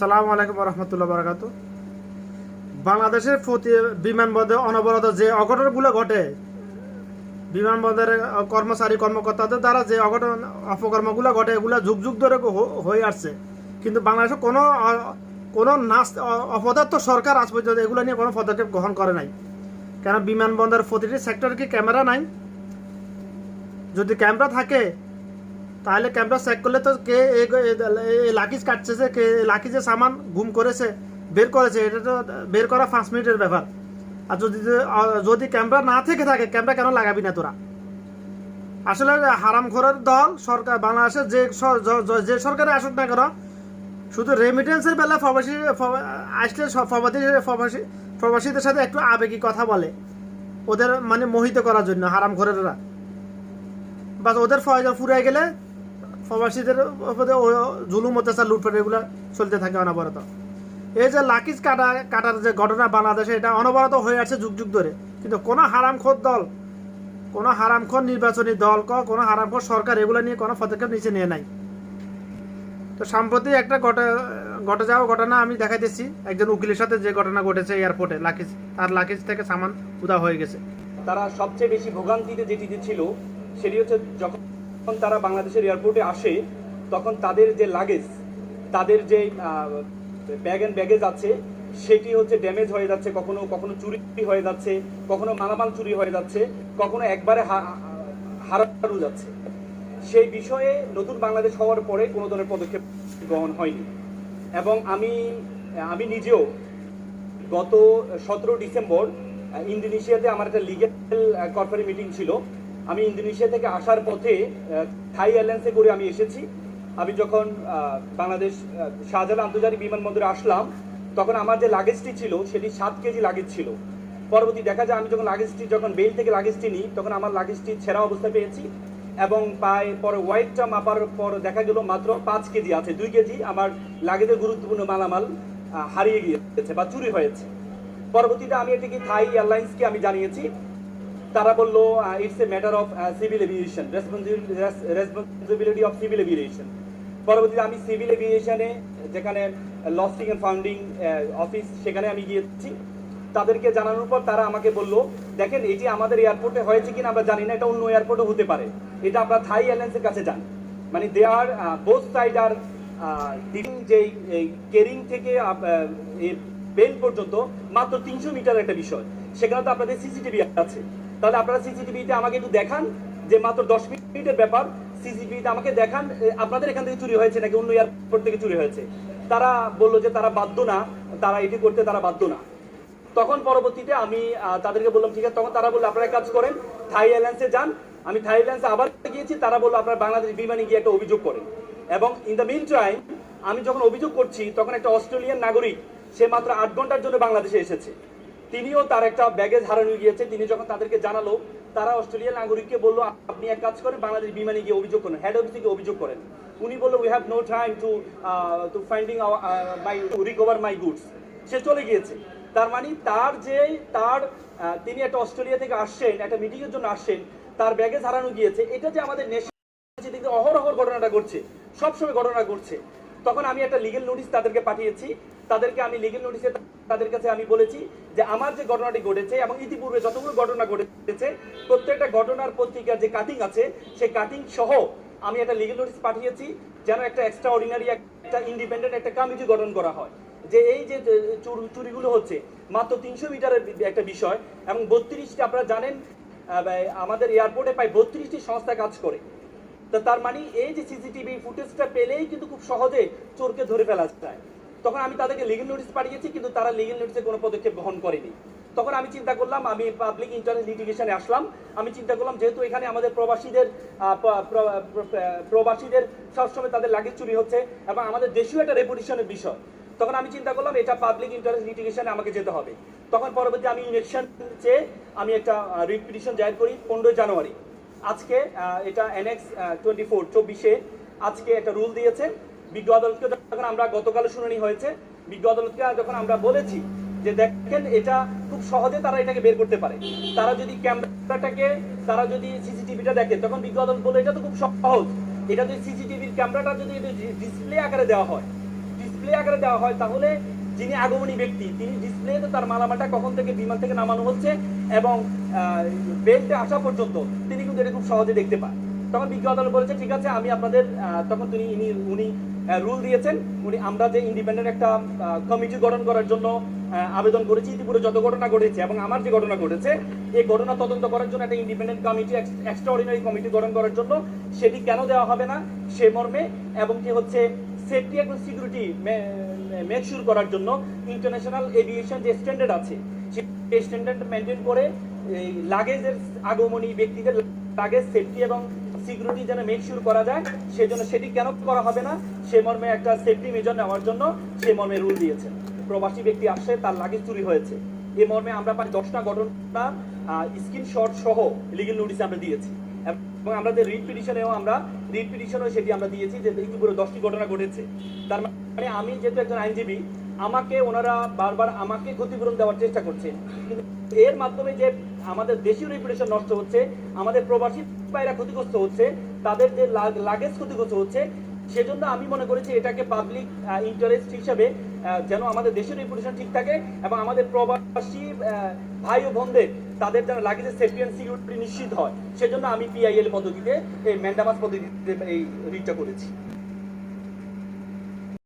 আসসালামু আলাইকুম রহমতুল্লাহ বারাকাতু। বাংলাদেশের প্রতি বিমানবন্দরে অনবরত যে অঘটনগুলো ঘটে, বিমানবন্দরের কর্মচারী, কর্মকর্তাদের দ্বারা যে অঘটন, অপকর্মগুলো ঘটে, এগুলো যুগ যুগ ধরে হয়ে আসছে। কিন্তু বাংলাদেশে কোনো কোনো অ- অপদার্থ সরকার আজ পর্যন্ত এগুলো নিয়ে কোনো পদক্ষেপ গ্রহণ করে নাই। কেন বিমানবন্দরের প্রতিটি সেক্টরে কি ক্যামেরা নাই? যদি ক্যামেরা থাকে তাহলে ক্যামেরা চেক করলে তো কে লাকিজ কাটছে কে লাকিজের সামান গুম করেছে, বের করেছে, এটা তো বের করা পাঁচ মিনিটের ব্যাপার। আর যদি যদি ক্যামেরা না থেকে থাকে ক্যামেরা কেন লাগাবি না তোরা? আসলে হারামখোরের দল সরকার, বাংলাদেশের যে য- সরকারে আসুক না কেন, শুধু রেমিটেন্সের বেলা প্রবাসী ফ- আসলে সব প্রবাসী প্রবাসী, প্রবাসীদের সাথে একটু আবেগী কথা বলে। ওদের মানে মোহিত করার জন্য হারামখোরেরা বাস ওদের প্রয়োজন ফুরাই গেলে প্রবাসীদের জুলুম, অত্যাচার, লুটপাট এগুলো চলতে থাকে অনবরত। এই যে লাকিজ কাটা, কাটার যে ঘটনা বাংলাদেশে, এটা অনবরত হয়ে আছে যুগ যুগ ধরে। কিন্তু কোনো হারামখোর দল, কোনো হারামখোর নির্বাচনী দল, ক কোনো হারামখোর সরকার এগুলো নিয়ে কোনো পদক্ষেপ নিচে নিয়ে নাই। তো সম্প্রতি একটা ঘটে ঘটে যাওয়া ঘটনা আমি দেখাইতেছি। একজন উকিলের সাথে যে ঘটনা ঘটেছে এয়ারপোর্টে, লাকিজ, তার লাকিজ থেকে সামান উদা হয়ে গেছে। তারা সবচেয়ে বেশি ভোগান্তিতে যেটিতে ছিল সেটি হচ্ছে যখন তারা বাংলাদেশের এয়ারপোর্টে আসে, তখন তাদের যে লাগেজ তাদের যে ব্যাগ অ্যান্ড ব্যাগেজ আছে, সেটি হচ্ছে ড্যামেজ হয়ে যাচ্ছে, কখনো কখনো চুরি হয়ে যাচ্ছে, কখনো মালামাল চুরি হয়ে যাচ্ছে, কখনো একবারে হারানো যাচ্ছে। সেই বিষয়ে নতুন বাংলাদেশ হওয়ার পরে কোনো ধরনের পদক্ষেপ গ্রহণ হয়নি। এবং আমি আমি নিজেও গত সতেরো ডিসেম্বর ইন্দোনেশিয়াতে আমার একটা লিগেল কর্পোরেট মিটিং ছিল। আমি ইন্দোনেশিয়া থেকে আসার পথে থাই এয়ারলাইন্সে করে আমি এসেছি। আমি যখন বাংলাদেশ আহ, শাহজালাল আন্তর্জাতিক বিমানবন্দরে আসলাম তখন আমার যে লাগেজটি ছিল সেটি সাত কেজি লাগেজ ছিল। পরবর্তী দেখা যায় আমি যখন লাগেজটি যখন বেল থেকে লাগেজটি নিই তখন আমার লাগেজটি ছেঁড়া অবস্থায় পেয়েছি এবং পায়ে পরে ওয়াইটটা মাপার পর দেখা গেল মাত্র পাঁচ কেজি আছে। দুই কেজি আমার লাগেজের গুরুত্বপূর্ণ মালামাল হারিয়ে গিয়েছে বা চুরি হয়েছে। পরবর্তীতে আমি এটিকে থাই এয়ারলাইন্সকে আমি জানিয়েছি। তারা বলল it's a matter of civil aviation responsibility of civil aviation পরবর্তীতে আমি সিভিল এভিয়েশনে যেখানে লস্টিং অ্যান্ড ফাউন্ডিং অফিস সেখানে আমি গিয়েছি। তাদেরকে জানানোর পর তারা আমাকে বলল, দেখেন এটি আমাদের এয়ারপোর্টে হয়েছে কিনা আমরা জানি না, এটা অন্য এয়ারপোর্টে হতে পারে। এটা আমরা থাই এয়ারলাইন্সের কাছে যান মানে দে আর বোথ সাইড আর যে কেরিং থেকে বেল পর্যন্ত মাত্র তিনশো মিটার একটা বিষয়। সেখানে তো আপনাদের সিসিটিভি আছে। তাহলে আপনারা সিসিটিভিতে আমাকে একটু দেখান যে মাত্র দশ মিনিটের ব্যাপার। সিসিটিভিতে আমাকে দেখান আপনাদের এখান থেকে চুরি হয়েছে নাকি অন্য এয়ারপোর্ট থেকে চুরি হয়েছে? তারা বলল যে তারা বাধ্য না, তারা এটি করতে তারা বাধ্য না। তখন পরবর্তীতে আমি তাদেরকে বললাম, ঠিক আছে। তখন তারা বলল, আপনারা কাজ করেন, থাই এয়ারলাইন্সে যান। আমি থাই এয়ারলাইন্সে আবার গিয়েছি, তারা বলল, আপনারা বাংলাদেশ বিমানে গিয়ে একটা অভিযোগ করেন। এবং ইন দ্য মিন টাইম আমি যখন অভিযোগ করছি, তখন একটা অস্ট্রেলিয়ান নাগরিক, সে মাত্র আট ঘণ্টার জন্য বাংলাদেশে এসেছে। তিনিও তার একটা ব্যাগেজ হারানো গিয়েছে। তিনি যখন তাদেরকে জানালো, তারা অস্ট্রেলিয়ান নাগরিককে বলল, আপনি এক কাজ করেন, বাংলাদেশ বিমানে গিয়ে অভিযোগ করেন। হেড অফিসে গিয়ে অভিযোগ করেন। উনি বলল we have no time to to finding my recover my goods সে চলে গিয়েছে। তার মানে তার যে, তার তিনি একটা অস্ট্রেলিয়া থেকে আসছেন, একটা মিটিং এর জন্য আসছেন, তার ব্যাগেজ হারানো গিয়েছে। এটা যে আমাদের নেশা যেদিকে অহরহর ঘটনাটা ঘটছে, সবসময় ঘটনা ঘটছে। তখন আমি একটা লিগেল নোটিশ তাদেরকে পাঠিয়েছি। তাদেরকে আমি লিগেল নোটিশে তাদের কাছে আমি বলেছি যে আমার যে ঘটনাটি ঘটেছে এবং ইতিপূর্বে যতগুলো ঘটনা ঘটেছে, প্রত্যেকটা ঘটনার পত্রিকার যে কাটিং আছে, সেই কাটিং সহ আমি একটা লিগেল নোটিশ পাঠিয়েছি যেন একটা এক্সট্রা অর্ডিনারি একটা ইন্ডিপেন্ডেন্ট একটা কমিটি গঠন করা হয়। যে এই যে চুরি- চুরিগুলো হচ্ছে, মাত্র তিনশো মিটারের একটা বিষয় এবং বত্রিশটি আপনারা জানেন আমাদের এয়ারপোর্টে প্রায় বত্রিশটি সংস্থা কাজ করে। তো তার মানে এই যে সিসিটিভি ফুটেজটা পেলেই কিন্তু খুব সহজে চোরকে ধরে ফেলা যায়। তখন আমি তাদেরকে লিগেল নোটিশ পাঠিয়েছি, কিন্তু তারা লিগেল নোটিসে কোনো পদক্ষেপ গ্রহণ করেনি। তখন আমি চিন্তা করলাম, আমি পাবলিক ইন্টারেস্ট লিটিগেশনে আসলাম। আমি চিন্তা করলাম, যেহেতু এখানে আমাদের প্রবাসীদের প্রবাসীদের সবসময় তাদের লাগেজ চুরি হচ্ছে এবং আমাদের দেশীয় একটা রেপুটেশনের বিষয়। তখন আমি চিন্তা করলাম, এটা পাবলিক ইন্টারেস্ট লিটিগেশনে আমাকে যেতে হবে। তখন পরবর্তী আমি ইলেকশন চেয়ে আমি একটা রিট পিটিশন জারি করি, পনেরোই জানুয়ারি। আজকে এটা এনএক্স টোয়েন্টি ফোর চব্বিশে আজকে একটা রুল দিয়েছে। বিজ্ঞ আদালতকে যখন আমরা গতকাল শুনানি হয়েছে, বিজ্ঞ আদালতকে যখন আমরা বলেছি যে দেখেন এটা খুব সহজে তারা এটাকে বের করতে পারে। তারা যদি ক্যামেরাটাকে, তারা যদি সিসিটিভিটা দেখে, তখন বিজ্ঞ আদালত বলে এটা তো খুব সহজ। এটা যদি সিসিটিভির ক্যামেরাটা যদি ডিসপ্লে আকারে দেওয়া হয়, ডিসপ্লে আকারে দেওয়া হয়, তাহলে যিনি আগমনী ব্যক্তি, তিনি ডিসপ্লেতে তার মালামালটা কখন থেকে বিমান থেকে নামানো হচ্ছে এবং বেল্টে আসা পর্যন্ত তিনি কিন্তু এটা খুব সহজে দেখতে পান। তখন বিজ্ঞ আদালত বলেছে, ঠিক আছে, আমি আপনাদের তখন তিনি উনি রুল দিয়েছেন। উনি আমরা যে ইন্ডিপেন্ডেন্ট একটা কমিটি গঠন করার জন্য আবেদন করেছি, ইতিপূর্বে যত ঘটনা ঘটেছে এবং আমার যে ঘটনা ঘটেছে, এই ঘটনা তদন্ত করার জন্য একটা independent committee extraordinary committee গঠন করার জন্য সেটি কেন দেওয়া হবে না সে মর্মে এবং কি হচ্ছে সেফটি এবং সিকিউরিটি মেকশিওর করার জন্য ইন্টারন্যাশনাল এভিয়েশন যে স্ট্যান্ডার্ড আছে সেই স্ট্যান্ডার্ড মেনটেন করে, এই লাগেজের আগমনী, ব্যক্তিদের লাগেজ সেফটি এবং সিকিউরিটি যেন মেকশিওর করা যায়, সেজন্য সেটি কেন করা হবে না? সে মর্মে একটা সেফটি মেজর নেওয়ার জন্য সে মর্মে রুল দিয়েছেন প্রবাসী ব্যক্তি আসে তার লাগেজ চুরি হয়েছে। এ মর্মে আমরা প্রায় দশটা ঘটনা স্ক্রিনশট সহ লিগেল নোটিস আমরা দিয়েছি। এবং আমরা যে রিট পিটিশনেও আমরা, রিট পিটিশনেও সেটি আমরা দিয়েছি যে ইতিপূর্বে দশটি ঘটনা ঘটেছে। তার মানে আমি যেহেতু একজন আইনজীবী আমাকে ওনারা বারবার আমাকে ক্ষতিপূরণ দেওয়ার চেষ্টা করছে। কিন্তু এর মাধ্যমে যে আমাদের দেশীয় রেপুটেশন নষ্ট হচ্ছে, আমাদের প্রবাসী ভাইরা ক্ষতিগ্রস্ত হচ্ছে, তাদের যে লাগ- লাগেজ ক্ষতিগ্রস্ত হচ্ছে, সেজন্য আমি মনে করেছি এটাকে পাবলিক ইন্টারেস্ট হিসাবে যেন আমাদের দেশের রেপুটেশন ঠিক থাকে এবং আমাদের প্রবাসী ভাই ও বোনদের তাদের যেন লাগেজের সেফটি অ্যান্ড সিকিউরিটি নিশ্চিত হয়। সেজন্য আমি পিআইএল পদ্ধতিতে, এই ম্যান্ডামাস পদ্ধতিতে এই রিটটা করেছি।